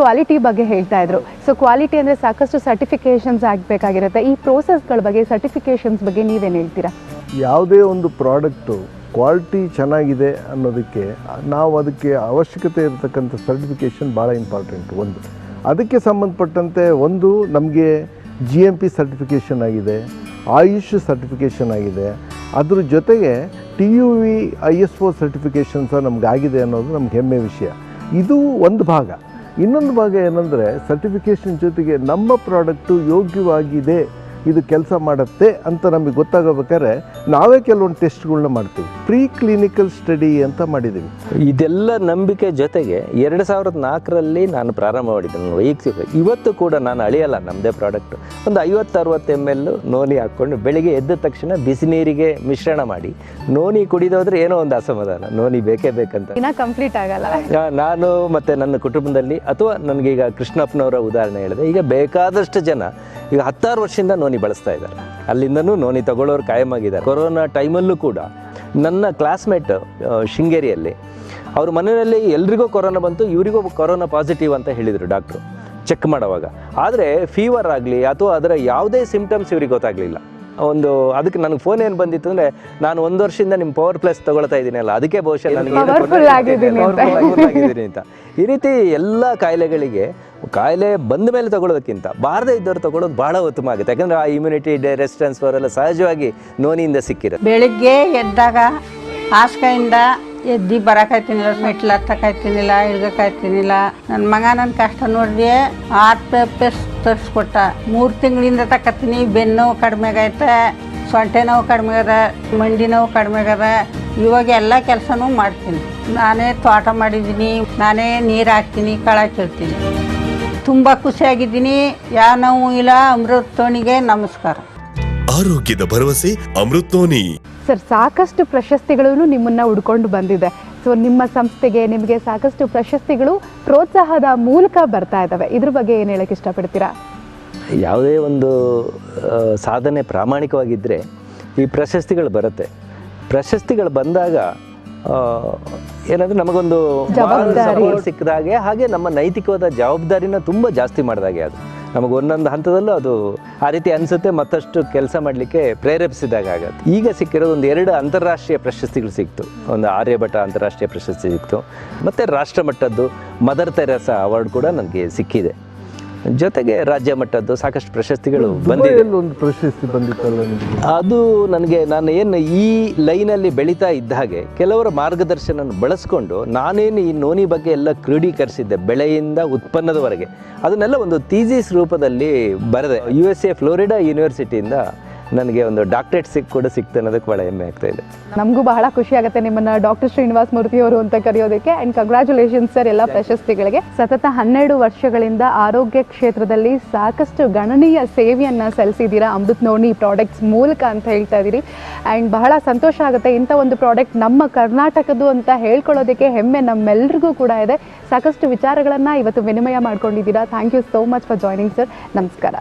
Quality ಬಗ್ಗೆ ಹೇಳ್ತಾ ಇದ್ರು. ಸೊ ಕ್ವಾಲಿಟಿ ಅಂದರೆ ಸಾಕಷ್ಟು ಸರ್ಟಿಫಿಕೇಷನ್ಸ್ ಆಗಬೇಕಾಗಿರುತ್ತೆ. ಈ ಪ್ರೋಸೆಸ್ಗಳ ಬಗ್ಗೆ ಸರ್ಟಿಫಿಕೇಷನ್ಸ್ ಬಗ್ಗೆ ನೀವೇನು ಹೇಳ್ತೀರಾ? ಯಾವುದೇ ಒಂದು ಪ್ರಾಡಕ್ಟು ಕ್ವಾಲಿಟಿ ಚೆನ್ನಾಗಿದೆ ಅನ್ನೋದಕ್ಕೆ ನಾವು ಅದಕ್ಕೆ ಅವಶ್ಯಕತೆ ಇರತಕ್ಕಂಥ ಸರ್ಟಿಫಿಕೇಷನ್ ಭಾಳ ಇಂಪಾರ್ಟೆಂಟ್ ಒಂದು. ಅದಕ್ಕೆ ಸಂಬಂಧಪಟ್ಟಂತೆ ಒಂದು, ನಮಗೆ ಜಿ ಎಂ ಪಿ ಸರ್ಟಿಫಿಕೇಷನ್ ಆಗಿದೆ, ಆಯುಷ್ ಸರ್ಟಿಫಿಕೇಷನ್ ಆಗಿದೆ. ಅದ್ರ ಜೊತೆಗೆ T U V I S O certification ಸಹ ನಮ್ಗೆ ಆಗಿದೆ ಅನ್ನೋದು ನಮ್ಗೆ ಹೆಮ್ಮೆ ವಿಷಯ. ಇದು ಒಂದು ಭಾಗ. ಇನ್ನೊಂದು ಭಾಗ ಏನಂದರೆ ಸರ್ಟಿಫಿಕೇಷನ್ ಜೊತೆಗೆ ನಮ್ಮ ಪ್ರಾಡಕ್ಟು ಯೋಗ್ಯವಾಗಿದೆ. ಇದು ಕೆಲಸ ಮಾಡುತ್ತೆ ಅಂತ ನಮಗೆ ಗೊತ್ತಾಗಬೇಕಾದ್ರೆ ನಾವೇ ಕೆಲವೊಂದು ಟೆಸ್ಟ್ಗಳನ್ನ ಮಾಡ್ತೀವಿ. ಪ್ರೀ ಕ್ಲಿನಿಕಲ್ ಸ್ಟಡಿ ಅಂತ ಮಾಡಿದ್ದೀವಿ ಇದೆಲ್ಲ ನಂಬಿಕೆ ಜೊತೆಗೆ ಎರಡು ಸಾವಿರದ ನಾಲ್ಕರಲ್ಲಿ ನಾನು ಪ್ರಾರಂಭ ಮಾಡಿದ್ದೆ ನನ್ನ ವೈಯಕ್ತಿಕ ಇವತ್ತು ಕೂಡ ನಾನು ಅಳಿಯಲ್ಲ ನಮ್ಮದೇ ಪ್ರಾಡಕ್ಟ್. ಒಂದು ಐವತ್ತು ಅರವತ್ತು ಎಂ ಎಲ್ ನೋನಿ ಹಾಕ್ಕೊಂಡು ಬೆಳಿಗ್ಗೆ ಎದ್ದ ತಕ್ಷಣ ಬಿಸಿ ನೀರಿಗೆ ಮಿಶ್ರಣ ಮಾಡಿ ನೋನಿ ಕುಡಿದೋದ್ರೆ ಏನೋ ಒಂದು ಅಸಮಾಧಾನ. ನೋನಿ ಬೇಕೇ ಬೇಕಂತ. ಕಂಪ್ಲೀಟ್ ಆಗಲ್ಲ. ನಾನು ಮತ್ತು ನನ್ನ ಕುಟುಂಬದಲ್ಲಿ ಅಥವಾ ನನಗೀಗ ಕೃಷ್ಣಪ್ಪನವರ ಉದಾಹರಣೆ ಹೇಳಿದೆ ಈಗ ಬೇಕಾದಷ್ಟು ಜನ ಈಗ ಹತ್ತಾರು ವರ್ಷದಿಂದ ನೋನಿ ಬಳಸ್ತಾ ಇದ್ದಾರೆ. ಅಲ್ಲಿಂದನೂ ನೋನಿ ತಗೊಳ್ಳೋರು ಕಾಯಮಾಗಿದ್ದಾರೆ. ಕೊರೋನಾ ಟೈಮಲ್ಲೂ ಕೂಡ ನನ್ನ ಕ್ಲಾಸ್ಮೇಟ್ ಶೃಂಗೇರಿಯಲ್ಲಿ ಅವ್ರ ಮನೆಯಲ್ಲಿ ಎಲ್ರಿಗೂ ಕೊರೋನಾ ಬಂತು ಇವರಿಗೂ ಕೊರೋನಾ ಪಾಸಿಟಿವ್ ಅಂತ ಹೇಳಿದರು ಡಾಕ್ಟ್ರು. ಚೆಕ್ ಮಾಡುವಾಗ. ಆದರೆ ಫೀವರ್ ಆಗಲಿ ಅಥವಾ ಅದರ ಯಾವುದೇ ಸಿಂಪ್ಟಮ್ಸ್ ಇವ್ರಿಗೆ ಗೊತ್ತಾಗಲಿಲ್ಲ. ಒಂದು ಅದಕ್ಕೆ ನನಗೆ ಫೋನ್ ಏನು ಬಂದಿತ್ತು ಅಂದರೆ ನಾನು ಒಂದು ವರ್ಷದಿಂದ ನಿಮ್ಮ ಪವರ್ ಪ್ಲಸ್ ತಗೊಳ್ತಾ ಇದ್ದೀನಿ ಅಲ್ಲ ಅದಕ್ಕೆ ಬಹುಶಃ ನನಗೆ. ಅಂತ. ಈ ರೀತಿ ಎಲ್ಲ ಕಾಯಿಲೆಗಳಿಗೆ ಕಾಯಿಲೆ ಬಂದ ಮೇಲೆ ತಗೊಳ್ಳೋದಕ್ಕಿಂತ ಬಾರದೇ ಇದ್ದವ್ರು ತಗೊಳ್ಳೋದು ಬಹಳ ಉತ್ತಮ ಆಗುತ್ತೆ. ಯಾಕಂದ್ರೆ ಆ ಇಮ್ಯುನಿಟಿ ರೆಸಿಸ್ಟೆನ್ಸ್ ಅವರೆಲ್ಲ ಸಹಜವಾಗಿ ನೋನಿಯಿಂದ ಸಿಕ್ಕಿರೋದು ಬೆಳಿಗ್ಗೆ ಎದ್ದಾಗ ಹಾಸ್ಕೆಯಿಂದ ಎದ್ದು ಬರಕಾಯ್ತಿನಿಲ್ಲ ಮೆಟ್ಲು ಹತ್ತಕಾಯ್ತಿನಿಲ್ಲ ಇಳ್ಗಕಾಯ್ತಿನಿಲ್ಲ ನನ್ನ ಮಗ ನನ್ನ ಕಷ್ಟ ನೋಡಿದೆ ಆರ್ಟ್ ಪೇಪರ್ಸ್ ತರಿಸ್ಕೊಟ್ಟ. ಮೂರು ತಿಂಗಳಿಂದ ತಕತ್ತೀನಿ, ಬೆನ್ನು ನೋವು ಕಡಿಮೆ ಆಗೈತೆ, ಸೊಂಟೆ ನೋವು ಕಡಿಮೆ ಅದ ಮಂಡಿ ನೋವು ಕಡಿಮೆ ಆಗದ. ಇವಾಗ ಎಲ್ಲ ಕೆಲಸನೂ ಮಾಡ್ತೀನಿ. ನಾನೇ ತೋಟ ಮಾಡಿದ್ದೀನಿ, ನಾನೇ ನೀರು ಹಾಕ್ತೀನಿ, ಕಳ ಕೀಳ್ತೀನಿ ತುಂಬ ಖುಷಿಯಾಗಿದ್ದೀನಿ. ಯಾವ ನೋವು ಇಲ್ಲ ಅಮೃತ್ ತೋಣಿಗೆ ನಮಸ್ಕಾರ. ಆರೋಗ್ಯದ ಭರವಸೆ ಅಮೃತ್ ನೋನಿ ಸರ್ ಸಾಕಷ್ಟು ಪ್ರಶಸ್ತಿಗಳನ್ನು ನಿಮ್ಮನ್ನ ಹುಡ್ಕೊಂಡು ಬಂದಿದೆ. ಸೊ ನಿಮ್ಮ ಸಂಸ್ಥೆಗೆ ನಿಮಗೆ ಸಾಕಷ್ಟು ಪ್ರಶಸ್ತಿಗಳು ಪ್ರೋತ್ಸಾಹದ ಮೂಲಕ ಬರ್ತಾ ಇದ್ದಾವೆ ಇದ್ರ ಬಗ್ಗೆ ಏನು ಹೇಳಕ್ಕೆ ಇಷ್ಟಪಡ್ತೀರಾ? ಯಾವುದೇ ಒಂದು ಆ, ಸಾಧನೆ ಪ್ರಾಮಾಣಿಕವಾಗಿದ್ದರೆ ಈ ಪ್ರಶಸ್ತಿಗಳು ಬರುತ್ತೆ. ಪ್ರಶಸ್ತಿಗಳು ಬಂದಾಗ ಏನಂದ್ರೆ ನಮಗೊಂದು ಸಿಕ್ಕಿದಾಗೆ ಹಾಗೆ ನಮ್ಮ ನೈತಿಕವಾದ ಜವಾಬ್ದಾರಿನ ತುಂಬ ಜಾಸ್ತಿ ಮಾಡಿದಾಗೆ ಅದು. ನಮಗೆ ಒಂದೊಂದು ಹಂತದಲ್ಲೂ ಅದು ಆ ರೀತಿ ಅನಿಸುತ್ತೆ ಮತ್ತಷ್ಟು ಕೆಲಸ ಮಾಡಲಿಕ್ಕೆ ಪ್ರೇರೇಪಿಸಿದಾಗ ಆಗುತ್ತೆ. ಈಗ ಸಿಕ್ಕಿರೋದು ಒಂದು ಎರಡು ಅಂತಾರಾಷ್ಟ್ರೀಯ ಪ್ರಶಸ್ತಿಗಳು ಸಿಕ್ತು. ಒಂದು ಆರ್ಯಭಟ ಅಂತಾರಾಷ್ಟ್ರೀಯ ಪ್ರಶಸ್ತಿ ಸಿಕ್ತು. ಮತ್ತು ರಾಷ್ಟ್ರಮಟ್ಟದ್ದು ಮದರ್ ತೆರೆಸಾ ಅವಾರ್ಡ್ ಕೂಡ ನನಗೆ ಸಿಕ್ಕಿದೆ. ಜೊತೆಗೆ ರಾಜ್ಯ ಮಟ್ಟದ್ದು ಸಾಕಷ್ಟು ಪ್ರಶಸ್ತಿಗಳು ಬಂದಿದೆ. ಒಂದು ಪ್ರಶಸ್ತಿ ಬಂದಿತ್ತಲ್ಲ ಅದು ನನಗೆ ನಾನು ಏನು ಈ ಲೈನಲ್ಲಿ ಬೆಳೀತಾ ಇದ್ದ ಹಾಗೆ ಕೆಲವರ ಮಾರ್ಗದರ್ಶನ ಬಳಸ್ಕೊಂಡು ನಾನೇನು ಈ ನೋನಿ ಬಗ್ಗೆ ಎಲ್ಲ ಕ್ರೋಢೀಕರಿಸಿದ್ದೆ ಬೆಳೆಯಿಂದ ಉತ್ಪನ್ನದವರೆಗೆ. ಅದನ್ನೆಲ್ಲ ಒಂದು ಥೀಸಿಸ್ ರೂಪದಲ್ಲಿ ಬರೆದೆ. ಯು ಎಸ್ ಎ ಫ್ಲೋರಿಡಾ ಯೂನಿವರ್ಸಿಟಿಯಿಂದ ನನಗೆ ಒಂದು ಡಾಕ್ಟ್ರೇಟ್ ಸಿಕ್ ಕೂಡ ಸಿಕ್ತು ಅನ್ನೋದಕ್ಕೆ ಬಹಳ ಹೆಮ್ಮೆ ಆಗ್ತಾ ಇದೆ. ನಮಗೂ ಬಹಳ ಖುಷಿ ಆಗುತ್ತೆ ನಿಮ್ಮನ್ನ ಡಾಕ್ಟರ್ ಶ್ರೀನಿವಾಸ್ ಮೂರ್ತಿ ಅವರು ಅಂತ ಕರೆಯೋದಕ್ಕೆ ಅಂಡ್ ಕಂಗ್ರ್ಯಾಚುಲೇಷನ್ಸ್ ಸರ್ ಎಲ್ಲ ಪ್ರಶಸ್ತಿಗಳಿಗೆ. ಸತತ ಹನ್ನೆರಡು ವರ್ಷಗಳಿಂದ ಆರೋಗ್ಯ ಕ್ಷೇತ್ರದಲ್ಲಿ ಸಾಕಷ್ಟು ಗಣನೀಯ ಸೇವೆಯನ್ನ ಸಲ್ಲಿಸಿದ್ದೀರಾ ಅಮೃತ್ ನೋಣಿ ಪ್ರಾಡಕ್ಟ್ಸ್ ಮೂಲಕ ಅಂತ ಹೇಳ್ತಾ ಇದ್ದೀರಿ. ಅಂಡ್ ಬಹಳ ಸಂತೋಷ ಆಗುತ್ತೆ ಇಂಥ ಒಂದು ಪ್ರಾಡಕ್ಟ್ ನಮ್ಮ ಕರ್ನಾಟಕದ್ದು ಅಂತ ಹೇಳ್ಕೊಳ್ಳೋದಕ್ಕೆ ಹೆಮ್ಮೆ ನಮ್ಮೆಲ್ರಿಗೂ ಕೂಡ ಇದೆ. ಸಾಕಷ್ಟು ವಿಚಾರಗಳನ್ನು ಇವತ್ತು ವಿನಿಮಯ ಮಾಡ್ಕೊಂಡಿದ್ದೀರಾ. Thank you so much for joining sir ನಮಸ್ಕಾರ.